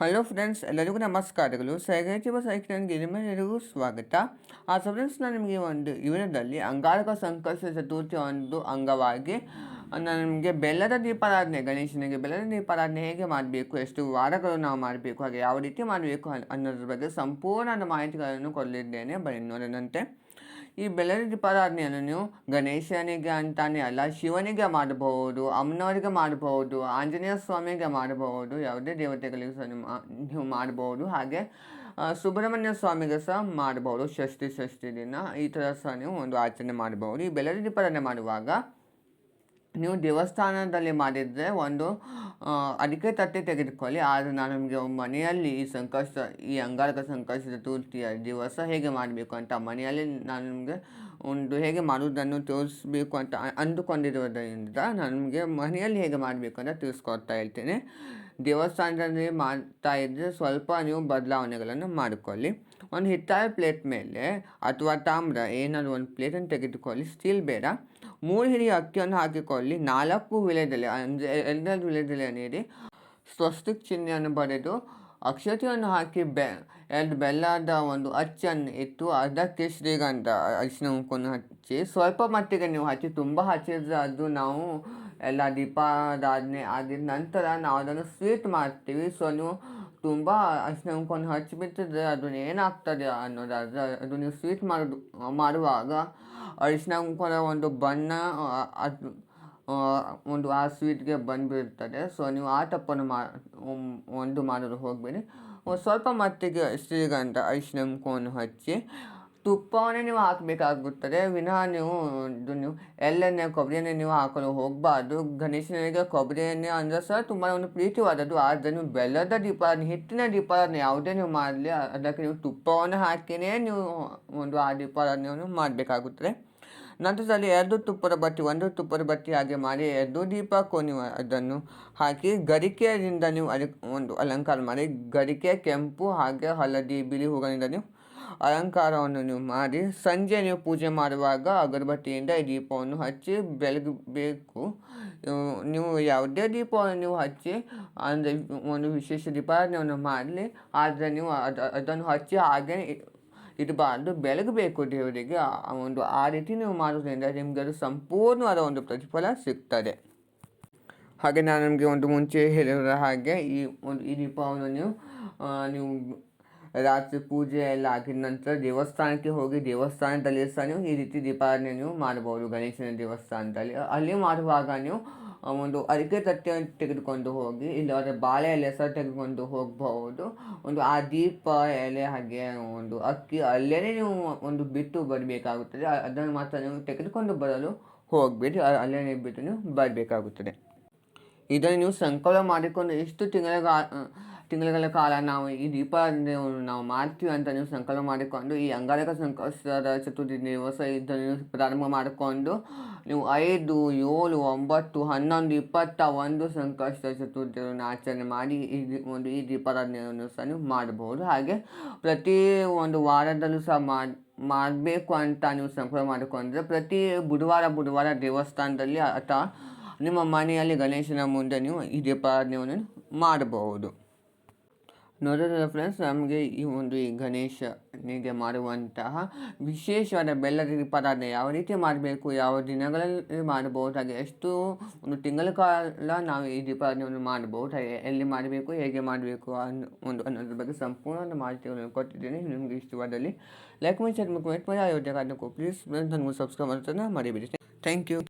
Hello friends ಎಲ್ಲರಿಗೂ ನಮಸ್ಕಾರಗಳು. Bus ನನಗೆ ನಿಮ್ಮೆಲ್ಲರಿಗೂ ಸ್ವಾಗತ. ಆ ಫ್ರೆಂಡ್ಸ್ ನಾನು ನಿಮಗೆ ಒಂದು ಇವನದಲ್ಲಿ ಅಂಗಾರಕ ಸಂಕಷ್ಟ ಚತುರ್ಥಿ ಒಂದು ಅಂಗವಾಗಿ, ನಿಮಗೆ ಬೆಲ್ಲದ ದೀಪಾರಾಧನೆ, ಗಣೇಶನಿಗೆ ಬೆಲ್ಲದ ದೀಪಾರಾಧನೆ ಹೇಗೆ ಮಾಡಬೇಕು, ಎಷ್ಟು ವಾರಗಳು ನಾವು ಮಾಡಬೇಕು, ಹಾಗೆ ಯಾವ ರೀತಿ ಮಾಡಬೇಕು ಅನ್ನೋದ್ರ ಬಗ್ಗೆ ಸಂಪೂರ್ಣ ಮಾಹಿತಿಗಳನ್ನು ಕೊಡಲಿದ್ದೇನೆ. ಬನ್ನಿ ನೋಡೋಣಂತೆ. ಈ ಬೆಳರಿ ದೀಪಾರಾಧನೆಯನ್ನು ನೀವು ಗಣೇಶನಿಗೆ ಅಂತಾನೆ ಅಲ್ಲ, ಶಿವನಿಗೆ ಮಾಡಬಹುದು, ಅಮ್ಮನವರಿಗೆ ಮಾಡಬಹುದು, ಆಂಜನೇಯ ಸ್ವಾಮಿಗೆ ಮಾಡಬಹುದು, ಯಾವುದೇ ದೇವತೆಗಳಿಗೆ ಸಹ ನೀವು ಮಾಡಬಹುದು, ಹಾಗೆ ಸುಬ್ರಹ್ಮಣ್ಯ ಸ್ವಾಮಿಗೆ ಸಹ ಮಾಡಬಹುದು, ಷಷ್ಠಿ ಷಷ್ಠಿ ದಿನ, ಈ ಥರ ಸಹ ನೀವು ಒಂದು ಆಚರಣೆ ಮಾಡಬಹುದು. ಈ ಬೆಳರಿ ದೀಪಾರಾಧನೆ ಮಾಡುವಾಗ ನೀವು ದೇವಸ್ಥಾನದಲ್ಲಿ ಮಾಡಿದರೆ ಒಂದು ಅದಕ್ಕೆ ತಟ್ಟೆ ತೆಗೆದುಕೊಳ್ಳಿ. ಆದರೆ ನಾನು ನಿಮಗೆ ಮನೆಯಲ್ಲಿ ಈ ಸಂಕಷ್ಟ, ಈ ಅಂಗಾರಕ ಸಂಕಷ್ಟದ ತೂರ್ತಿಯ ದಿವಸ ಹೇಗೆ ಮಾಡಬೇಕು ಅಂತ ಮನೆಯಲ್ಲಿ ನಾನು ನಿಮಗೆ ಒಂದು ಹೇಗೆ ಮಾಡುವುದನ್ನು ತೋರಿಸ್ಬೇಕು ಅಂತ ಅಂದುಕೊಂಡಿರುವುದರಿಂದ ನಾನು ನಿಮಗೆ ಮನೆಯಲ್ಲಿ ಹೇಗೆ ಮಾಡಬೇಕು ಅಂತ ತಿಳಿಸ್ಕೊಡ್ತಾ ಹೇಳ್ತೇನೆ. ದೇವಸ್ಥಾನದಲ್ಲಿ ಮಾಡ್ತಾ ಇದ್ದರೆ ಸ್ವಲ್ಪ ನೀವು ಬದಲಾವಣೆಗಳನ್ನು ಮಾಡಿಕೊಳ್ಳಿ. ಒಂದು ಹಿತ್ತಾಳೆ ಪ್ಲೇಟ್ ಮೇಲೆ ಅಥವಾ ತಾಮ್ರ, ಏನಾದರೂ ಒಂದು ಪ್ಲೇಟನ್ನು ತೆಗೆದುಕೊಳ್ಳಿ. ಸ್ಟೀಲ್ ಬೇಡ. ಮೂರು ಹಿಡಿ ಅಕ್ಕಿಯನ್ನು ಹಾಕಿಕೊಳ್ಳಿ. ನಾಲ್ಕು ವಿಳೆದೆಲೆ ಅಂದರೆ ಎರಡನೇ ವಿಳೆದೆಲೆ ನೀಡಿ ಸ್ವಸ್ತಿಕ್ ಚಿಹ್ನೆಯನ್ನು ಬರೆದು ಅಕ್ಷತೆಯನ್ನು ಹಾಕಿ ಬೆ, ಎರಡು ಬೆಲ್ಲದ ಒಂದು ಅಚ್ಚನ್ನು ಇಟ್ಟು ಅದಕ್ಕೆ ಶ್ರೀಗಂಧ ಅರಿಶಿನ ಕುಂಕುಮ ಹಚ್ಚಿ ಸ್ವಲ್ಪ ಮಟ್ಟಿಗೆ ನೀವು ಹಚ್ಚಿ, ತುಂಬ ಹಚ್ಚಿದ್ರೆ ಅದು ನಾವು ಎಲ್ಲ ದೀಪಾರಾಧನೆ ಆಗಿದ ನಂತರ ನಾವು ಅದನ್ನು ಸ್ವೀಟ್ ಮಾಡ್ತೀವಿ. ಸೊ, ನೀವು ತುಂಬ ಅರಿಶಿನ ಹಚ್ಚಿ ಬಿಟ್ಟಿದ್ರೆ ಅದು ಏನಾಗ್ತದೆ ಅನ್ನೋದಾದರೆ ಅದು ನೀವು ಸ್ವೀಟ್ ಮಾಡೋದು ಮಾಡುವಾಗ ಅರಿಶಿನ ಕುಂಕುಮದ ಒಂದು ಬಣ್ಣ ಅದು ಒಂದು ಆ ಸ್ವೀಟ್ಗೆ ಬಂದುಬಿಡ್ತದೆ ಸೊ ನೀವು ಆ ತಪ್ಪನ್ನು ಮಾ ಒಂದು ಮಾಡಲು ಹೋಗಬೇಡಿ ಸ್ವಲ್ಪ ಮಟ್ಟಿಗೆ ಶ್ರೀಗಂಧ ಅರಿಶಿನ ಕುಂಕುಮವನ್ನು ಹಚ್ಚಿ ತುಪ್ಪವನ್ನೇ ನೀವು ಹಾಕಬೇಕಾಗುತ್ತದೆ. ವಿನಃ ನೀವು ಇದು ನೀವು ಎಳ್ಳೆಣ್ಣೆ ಕೊಬ್ಬರಿ ನೀವು ಹಾಕಲು ಹೋಗಬಾರ್ದು. ಗಣೇಶನಿಗೆ ಕೊಬ್ಬರಿ ಎಣ್ಣೆ ಅಂದರೆ ಸಹ ತುಂಬ ಒಂದು ಪ್ರೀತಿವಾದದ್ದು. ಆದರೆ ನೀವು ಬೆಲ್ಲದ ದೀಪ, ಹಿಟ್ಟಿನ ದೀಪಾರಾಧನೆ ಯಾವುದೇ ನೀವು ಮಾಡಲಿ. ಅದಕ್ಕೆ ನೀವು ತುಪ್ಪವನ್ನು ಹಾಕಿಯೇ ನೀವು ಒಂದು ಆ ದೀಪಾರಾಧನೆಯನ್ನು ಮಾಡಬೇಕಾಗುತ್ತದೆ. ನಂತರದಲ್ಲಿ ಎರಡು ತುಪ್ಪದ ಬಟ್ಟಿ ಒಂದು ತುಪ್ಪದ ಬಟ್ಟಿ ಹಾಗೆ ಮಾಡಿ ಎರಡು ದೀಪಕ್ಕೂ ನೀವು ಅದನ್ನು ಹಾಕಿ ಗರಿಕೆಯಿಂದ ನೀವು ಅದಕ್ಕೆ ಒಂದು ಅಲಂಕಾರ ಮಾಡಿ ಗರಿಕೆ, ಕೆಂಪು ಹಾಗೆ ಹಳದಿ ಬಿಳಿ ಹೂಗಳಿಂದ ನೀವು ಅಲಂಕಾರವನ್ನು ನೀವು ಮಾಡಿ, ಸಂಜೆ ನೀವು ಪೂಜೆ ಮಾಡುವಾಗ ಅಗರಬತ್ತಿಯಿಂದ ಈ ದೀಪವನ್ನು ಹಚ್ಚಿ ಬೆಳಗಬೇಕು. ನೀವು ಯಾವುದೇ ದೀಪವನ್ನು ನೀವು ಹಚ್ಚಿ, ಅಂದರೆ ಒಂದು ವಿಶೇಷ ದೀಪಾರಾಧನೆಯನ್ನು ಮಾಡಲಿ, ಆದರೆ ನೀವು ಅದು, ಅದನ್ನು ಹಚ್ಚಿ ಹಾಗೆ ಇರಬಾರ್ದು ಬೆಳಗಬೇಕು ದೇವರಿಗೆ. ಒಂದು, ಆ ರೀತಿ ನೀವು ಮಾಡೋದ್ರಿಂದ ನಿಮಗೆ ಅದು ಸಂಪೂರ್ಣವಾದ ಒಂದು ಪ್ರತಿಫಲ ಸಿಗ್ತದೆ. ಹಾಗೆ ನಾನು ನಿಮಗೆ ಒಂದು ಮುಂಚೆ ಹೇಳಿರೋ ಹಾಗೆ ಈ ಒಂದು, ಈ ದೀಪವನ್ನು ನೀವು ನೀವು ರಾತ್ರಿ ಪೂಜೆ ಎಲ್ಲ ಆಗಿದ ನಂತರ ದೇವಸ್ಥಾನಕ್ಕೆ ಹೋಗಿ ದೇವಸ್ಥಾನದಲ್ಲಿ ಸಹ ನೀವು ಈ ರೀತಿ ದೀಪಾರಣೆ ನೀವು ಮಾಡಬಹುದು. ಗಣೇಶನ ದೇವಸ್ಥಾನದಲ್ಲಿ. ಅಲ್ಲಿ ಮಾಡುವಾಗ ನೀವು ಒಂದು ಅಡಿಕೆ ತಟ್ಟೆಯನ್ನು ತೆಗೆದುಕೊಂಡು ಹೋಗಿ ಇಲ್ಲದ್ರೆ ಬಾಳೆ ಎಲೆ ಸಹ ತೆಗೆದುಕೊಂಡು ಹೋಗಬಹುದು. ಒಂದು ಆ ದೀಪ ಎಲೆ ಹಾಗೆ ಒಂದು ಅಕ್ಕಿ ಅಲ್ಲೇ ನೀವು ಒಂದು ಬಿಟ್ಟು ಬರಬೇಕಾಗುತ್ತದೆ. ಅದನ್ನು ಮಾತ್ರ ನೀವು ತೆಗೆದುಕೊಂಡು ಬರಲು ಹೋಗಬೇಡಿ. ಅಲ್ಲೇ ಬಿಟ್ಟು ನೀವು ಬರಬೇಕಾಗುತ್ತದೆ. ಇದನ್ನು ನೀವು ಸಂಕಲ ಮಾಡಿಕೊಂಡು ಎಷ್ಟು ತಿಂಗಳ ತಿಂಗಳುಗಳ ಕಾಲ ನಾವು ಈ ದೀಪ ನಾವು ಮಾಡ್ತೀವಿ ಅಂತ ನೀವು ಸಂಕಲ್ಪ ಮಾಡಿಕೊಂಡು, ಈ ಅಂಗಾರಕ ಸಂಕಷ್ಟದ ಚತುರ್ಥಿ ದಿವಸ ಇದನ್ನು ಪ್ರಾರಂಭ ಮಾಡಿಕೊಂಡು, ನೀವು ಐದು, ಏಳು, ಒಂಬತ್ತು, ಹನ್ನೊಂದು, ಇಪ್ಪತ್ತ ಒಂದು ಸಂಕಷ್ಟ ಚತುರ್ಥಿಯನ್ನು ಆಚರಣೆ ಮಾಡಿ ಈ ಒಂದು ಈ ದೀಪಾರಾಧನೆಯನ್ನು ಸಹ ನೀವು ಮಾಡಬಹುದು. ಹಾಗೆ ಪ್ರತಿ ಒಂದು ವಾರದಲ್ಲೂ ಸಹ ಮಾಡಿ, ಮಾಡಬೇಕು ಅಂತ ನೀವು ಸಂಕಲ್ಪ ಮಾಡಿಕೊಂಡ್ರೆ ಪ್ರತಿ ಬುಧವಾರ ಬುಧವಾರ ದೇವಸ್ಥಾನದಲ್ಲಿ ಅಥವಾ ನಿಮ್ಮ ಮನೆಯಲ್ಲಿ ಗಣೇಶನ ಮುಂದೆ ನೀವು ಈ ದೀಪಾರಾಧನೆಯನ್ನು ಮಾಡಬಹುದು. ನೋಡೋದಲ್ಲ ಫ್ರೆಂಡ್ಸ್ ನಮಗೆ ಈ ಒಂದು ಈ ಗಣೇಶನಿಗೆ ಮಾಡುವಂತಹ ವಿಶೇಷವಾದ ಬೆಲ್ಲದ ಪದಾರ್ಥ ಯಾವ ರೀತಿ ಮಾಡಬೇಕು, ಯಾವ ದಿನಗಳಲ್ಲಿ ಮಾಡಬಹುದು, ಹಾಗೆ ಎಷ್ಟು ಒಂದು ತಿಂಗಳ ಕಾಲ ನಾವು ಈ ದೀಪಾವಳಿಯನ್ನು ಮಾಡಬಹುದು, ಹಾಗೆ ಎಲ್ಲಿ ಮಾಡಬೇಕು, ಹೇಗೆ ಮಾಡಬೇಕು ಅನ್ನೋ ಒಂದು ಅನ್ನೋದ್ರ ಬಗ್ಗೆ ಸಂಪೂರ್ಣ ಮಾಹಿತಿಗಳನ್ನು ಕೊಟ್ಟಿದ್ದೇನೆ. ನಿಮಗೆ ಇಷ್ಟವಾದಲ್ಲಿ ಲೈಕ್ ಮಾಡಿ ಮಾಡಿ ಕಮೆಂಟ್ ಮಾಡಿ ಅಯೋಧ್ಯೆ ಕಾರಣಕ್ಕೂ ಪ್ಲೀಸ್ ನನಗೂ ಸಬ್ಸ್ಕ್ರೈಬ್ ಮಾಡ್ತಾನೆ ಮರಿಬೇಡಿ. Thank you